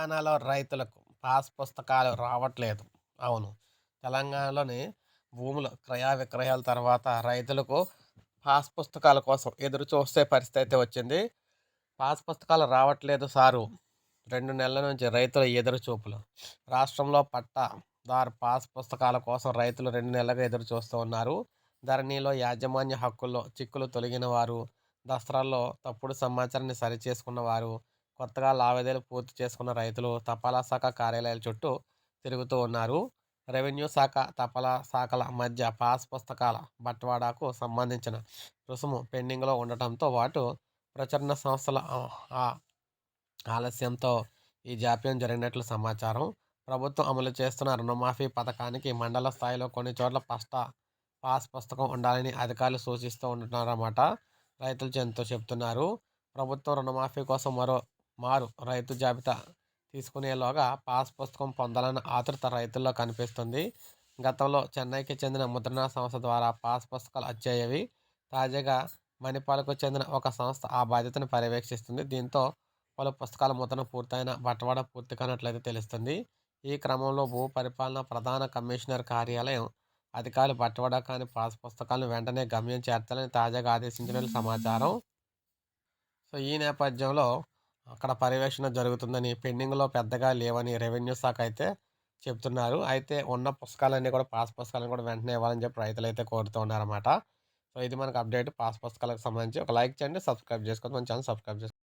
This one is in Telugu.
తెలంగాణలో రైతులకు పాస్ పుస్తకాలు రావట్లేదు. అవును. తెలంగాణలోని భూముల క్రయ విక్రయాల తర్వాత రైతులకు పాస్ పుస్తకాల కోసం ఎదురు చూస్తే పరిస్థితి అయితే వచ్చింది. పాస్ పుస్తకాలు రావట్లేదు సారు. రెండు నెలల నుంచి రైతుల ఎదురు చూపులు. రాష్ట్రంలో పట్టాదారు పాస్ పుస్తకాల కోసం రైతులు రెండు నెలలుగా ఎదురు చూస్తూ ఉన్నారు. ధరణిలో యాజమాన్య హక్కుల్లో చిక్కులు తొలగిన వారు దసరాల్లో తప్పుడు సమాచారాన్ని సరిచేసుకున్న వారు కొత్తగా లావాదేవీలు పూర్తి చేసుకున్న రైతులు తపాలా శాఖ కార్యాలయాల చుట్టూ తిరుగుతూ ఉన్నారు. రెవెన్యూ శాఖ తపాలా శాఖల మధ్య పాస్ పుస్తకాల బట్వాడాకు సంబంధించిన రుసుము పెండింగ్లో ఉండటంతో పాటు ప్రచురణ సంస్థల ఆలస్యంతో ఈ జాప్యం జరిగినట్లు సమాచారం. ప్రభుత్వం అమలు చేస్తున్న రుణమాఫీ పథకానికి మండల స్థాయిలో కొన్ని చోట్ల పస్ట పాస్ పుస్తకం ఉండాలని అధికారులు సూచిస్తూ ఉంటున్నారన్నమాట. రైతులు ఎంతో చెప్తున్నారు ప్రభుత్వం రుణమాఫీ కోసం మరో మారు రైతు జాబితా తీసుకునేలోగా పాస్ పుస్తకం పొందాలన్న ఆతృత రైతుల్లో కనిపిస్తుంది. గతంలో చెన్నైకి చెందిన ముద్రణ సంస్థ ద్వారా పాస్ పుస్తకాలు వచ్చేవి తాజాగా మణిపాల్కు చెందిన ఒక సంస్థ ఆ బాధ్యతను పర్యవేక్షిస్తుంది. దీంతో పలు పుస్తకాల ముద్రణ పూర్తయిన బట్వాడా పూర్తి కానట్లయితే తెలుస్తుంది. ఈ క్రమంలో భూ పరిపాలన ప్రధాన కమిషనర్ కార్యాలయం అధికారులు బట్వాడా కాని పాస్ పుస్తకాలను వెంటనే గమ్యం చేర్చాలని తాజాగా ఆదేశించినట్లు సమాచారం. సో ఈ నేపథ్యంలో అక్కడ పర్యవేక్షణ జరుగుతుందని పెండింగ్లో పెద్దగా లేవని రెవెన్యూ శాఖ అయితే చెప్తున్నారు. అయితే ఉన్న పుస్తకాలన్నీ కూడా పాస్ పుస్తకాలను కూడా వెంటనే ఇవ్వాలని చెప్పి రైతులు అయితే కోరుతూ ఉన్నారన్నమాట. సో ఇది మనకు అప్డేట్ పాస్ పుస్తకాలకు సంబంధించి. ఒక లైక్ చేయండి సబ్స్క్రైబ్ చేసుకోండి. మన ఛానల్ సబ్స్క్రైబ్ చేసుకోండి